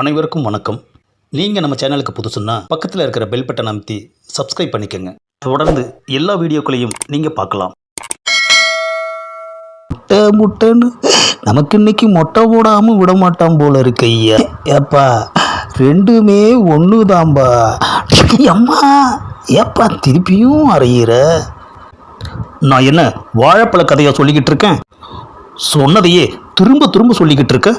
அனைவருக்கும் வணக்கம். நீங்கள் நம்ம சேனலுக்கு புதுசுன்னா பக்கத்தில் இருக்கிற பெல் பட்டன் அமைத்தி சப்ஸ்கிரைப் பண்ணிக்கோங்க. தொடர்ந்து எல்லா வீடியோக்களையும் நீங்கள் பார்க்கலாம். முட்டை முட்டைன்னு. நமக்கு இன்னைக்கு மொட்டை போடாமல் விட மாட்டான் போல இருக்கு ஐயா. ஏப்பா ரெண்டுமே ஒன்று தான்பா அம்மா ஏப்பா திருப்பியும் அறையிற? நான் என்ன வாழைப்பழ கதையாக சொல்லிக்கிட்டு இருக்கேன்? சொன்னதையே திரும்ப திரும்ப சொல்லிக்கிட்டு இருக்கேன்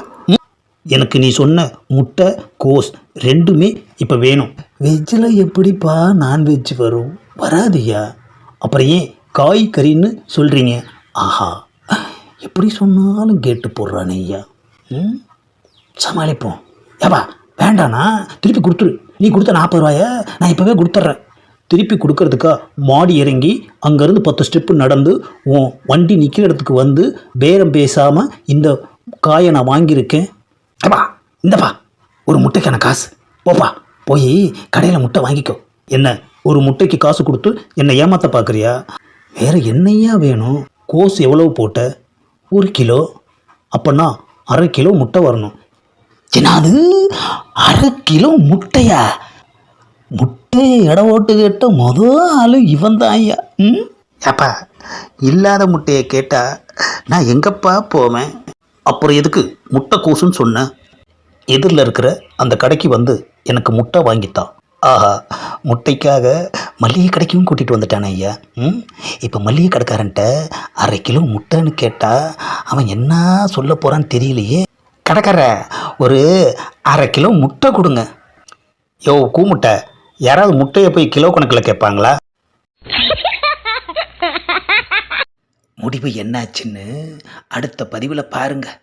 எனக்கு நீ சொன்ன முட்டை கோஸ் ரெண்டுமே இப்போ வேணும். வெஜ்ஜில் எப்படிப்பா நான்வெஜ் வரும்? வராதுயா அப்புறம் ஏன் காய் கறின்னு சொல்கிறீங்க ஆஹா. எப்படி சொன்னாலும் கேட்டு போடுறானே ஐயா. ம்? சமாளிப்போம். ஏப்பா வேண்டாண்ணா. திருப்பி கொடுத்துரு. நீ கொடுத்த நாற்பது ரூபாய நான் இப்போவே கொடுத்துட்றேன். திருப்பி கொடுக்கறதுக்கா மாடி இறங்கி அங்கேருந்து பத்து ஸ்டெப்பு நடந்து உன் வண்டி நிற்கிற இடத்துக்கு வந்து பேரம் பேசாமல் இந்த காயை நான் வாங்கியிருக்கேன். ஏப்பா இந்தப்பா. ஒரு முட்டைக்கான காசு. போப்பா போய் கடையில் முட்டை வாங்கிக்கோ. என்ன ஒரு முட்டைக்கு காசு கொடுத்து என்னை ஏமாத்த பார்க்குறியா? வேறு என்னையா வேணும்? கோஸ் எவ்வளவு போட்ட? ஒரு கிலோ. அப்போன்னா அரை கிலோ முட்டை வரணும். என்னது அரை கிலோ முட்டையா? முட்டையை இட ஓட்டு கேட்ட மொதல் ஆளு இவன் தான் ஐயா. ம்? அப்பா இல்லாத முட்டையை கேட்டால் நான் எங்கப்பா போவேன்? அப்புறம் எதுக்கு முட்டை கோசுன்னு சொன்னேன் எதிரில் இருக்கிற அந்த கடைக்கு வந்து எனக்கு முட்டை வாங்கித்தான் ஆஹா முட்டைக்காக மல்லிகை கடைக்கும் கூட்டிகிட்டு வந்துட்டானே ஐயா. ம்? இப்போ மல்லிகை கடைக்காரன்ட்ட அரை கிலோ முட்டைன்னு கேட்டால் அவன் என்ன சொல்ல போகிறான்னு தெரியலையே. கடைக்கார ஒரு அரை கிலோ முட்டை கொடுங்க. யோ கூமுட்டை யாராவது முட்டையை போய் கிலோ கணக்கில் கேட்பாங்களா? முடிவு என்னாச்சுன்னு அடுத்த பதிவில் பாருங்கள்